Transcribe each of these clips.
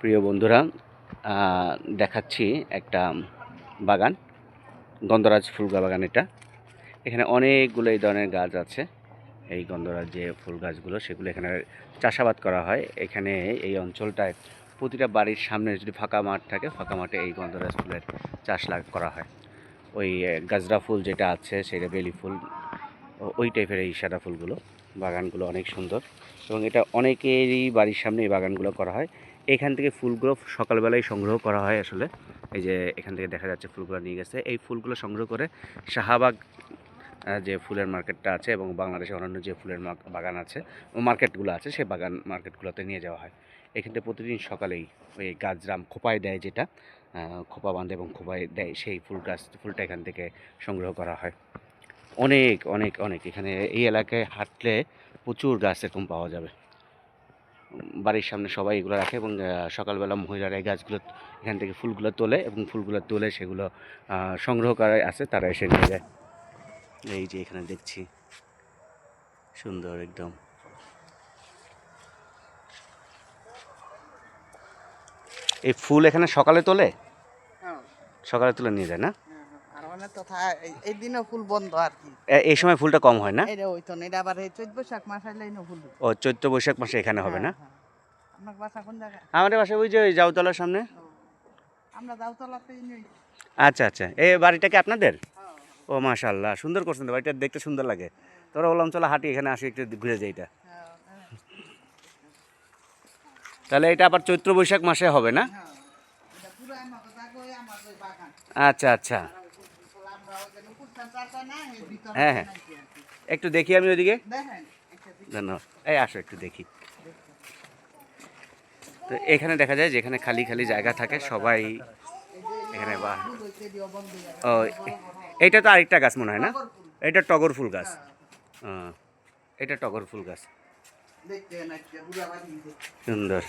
প্রিয় বন্ধুরা দেখাচ্ছি একটা বাগান, গন্ধরাজ ফুল বাগান এটা। এখানে অনেকগুলো এই ধরনের গাছ আছে। এই গন্ধরাজ যে ফুল গাছগুলো, সেগুলো এখানে চাষাবাদ করা হয়। এখানে এই অঞ্চলটায় প্রতিটা বাড়ির সামনে যদি ফাঁকা মাঠ থাকে, ফাঁকা মাঠে এই গন্ধরাজ ফুলের চাষ লাগ করা হয়। ওই গাজরা ফুল যেটা আছে, সেটা বেলি ফুল ওই টাইপের এই সাদা ফুলগুলো। বাগানগুলো অনেক সুন্দর। এবং এটা অনেকেরই বাড়ির সামনে এই বাগানগুলো করা হয়। এখান থেকে ফুলগুলো সকালবেলায় সংগ্রহ করা হয় আসলে। এই যে এখান থেকে দেখা যাচ্ছে ফুলগুলো নিয়ে গেছে। এই ফুলগুলো সংগ্রহ করে শাহবাগ যে ফুলের মার্কেটটা আছে এবং বাংলাদেশে অন্যান্য যে ফুলের বাগান আছে মার্কেটগুলো আছে সেই বাগান মার্কেটগুলোতে নিয়ে যাওয়া হয়। এখান থেকে প্রতিদিন সকালেই ওই গাছরাম খোপায় দেয় যেটা খোপা বাঁধে এবং খোপায় দেয়, সেই ফুল গাছ, ফুলটা এখান থেকে সংগ্রহ করা হয়। অনেক অনেক অনেক। এখানে এই এলাকায় হাঁটলে প্রচুর গাছ এরকম পাওয়া যাবে। বাড়ির সামনে সবাই এগুলো রাখে এবং সকালবেলা মহিলারা এই গাছগুলো এখান থেকে ফুলগুলো তোলে এবং ফুলগুলো তোলে সেগুলো সংগ্রহ করায় আছে তারা এসে নিয়ে যায়। এই যে এখানে দেখছি সুন্দর একদম। এই ফুল এখানে সকালে তোলে? হ্যাঁ, সকালে তুলে নিয়ে যায় না? আর মানে তো এই- দিনও ফুল বন্ধ আর কি। এই সময় ফুলটা কম হয় না? এটা হইতো না এটা আবার এই চৈত বৈশাখ মাস আইলে ফুল। ও চৈত্র বৈশাখ মাসে এখানে হবে না? হ্যাঁ, হ্যাঁ। আপনার বাসা কোন জায়গায়? আমাদের বাসায় ওই যে ওই জাউতলার সামনে। আমরা দাউতলাতেই নেই। আচ্ছা আচ্ছা। এই বাড়িটা কি আপনাদের? ও মাশাল্লাহ সুন্দর করছেন তো বাড়িটা দেখতে সুন্দর লাগে। তোরা বললাম চলো হাঁটি এখানে আসি একটু ঘুরে যাই এটা। তাহলে এটা আবার চৈত্র বৈশাখ মাসে হবে না? হ্যাঁ। ওই। আচ্ছা আচ্ছা। হ্যাঁ, হ্যাঁ। একটু দেখি আমি ওইদিকে। ধন্যবাদ। এই আসো একটু দেখি। তো এখানে দেখা যায় যেখানে খালি খালি জায়গা থাকে সবাই এখানে বা। ও এইটা তো আরেকটা গাছ মনে হয় না? এটা টগর ফুল গাছ। এটা টগর ফুল গাছ। সুন্দর।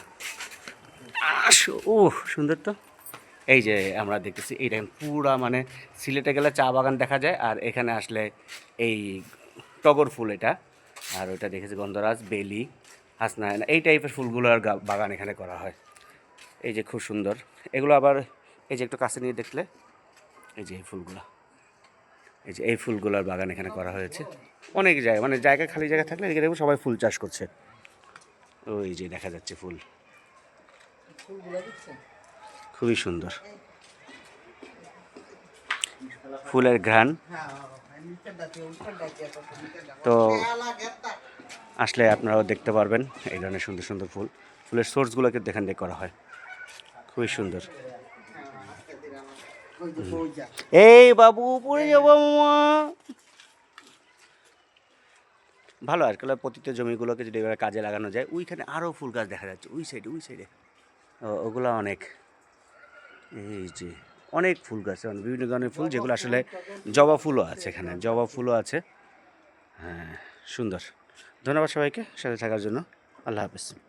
আসো ও সুন্দর তো। এই যে আমরা দেখতেছি এইটা পুরা মানে সিলেটে গেলে চা বাগান দেখা যায় আর এখানে আসলে এই টগর ফুল এটা। আর ওইটা দেখেছি গন্ধরাজ, বেলি, হাসনায়না, এই টাইপের ফুলগুলোর বাগান এখানে করা হয়। এই যে খুব সুন্দর। এগুলো আবার এই যে একটু কাছে নিয়ে দেখলে, এই যে এই ফুলগুলো, এই যে এই ফুলগুলোর বাগান এখানে করা হয়েছে। অনেক জায়গা মানে জায়গা খালি জায়গা থাকলে এদিকে দেখব সবাই ফুল চাষ করছে। ওই যে দেখা যাচ্ছে ফুল। ফুলগুলো? খুবই সুন্দর। ফুলের ঘ্রাণ। তো আসলে আপনারাও দেখতে পারবেন এই ধরনের সুন্দর সুন্দর ফুল। ফুলের সোর্সগুলোকে দেখান দিয়ে করা হয়। খুবই সুন্দর। এই বাবু, পড়ে যাব ভালো, আর কেলা পতিত জমিগুলোকে যদি এভাবে কাজে লাগানো যায়, ওইখানে আরও ফুল গাছ দেখা যাচ্ছে, ওই সাইডে ওই সাইডে ওগুলো অনেক। এই যে অনেক ফুল গাছ মানে বিভিন্ন ধরনের ফুল যেগুলো আসলে জবা ফুলও আছে এখানে, জবা ফুলও আছে। হ্যাঁ সুন্দর। ধন্যবাদ সবাইকে সাথে থাকার জন্য। আল্লাহ হাফেজ।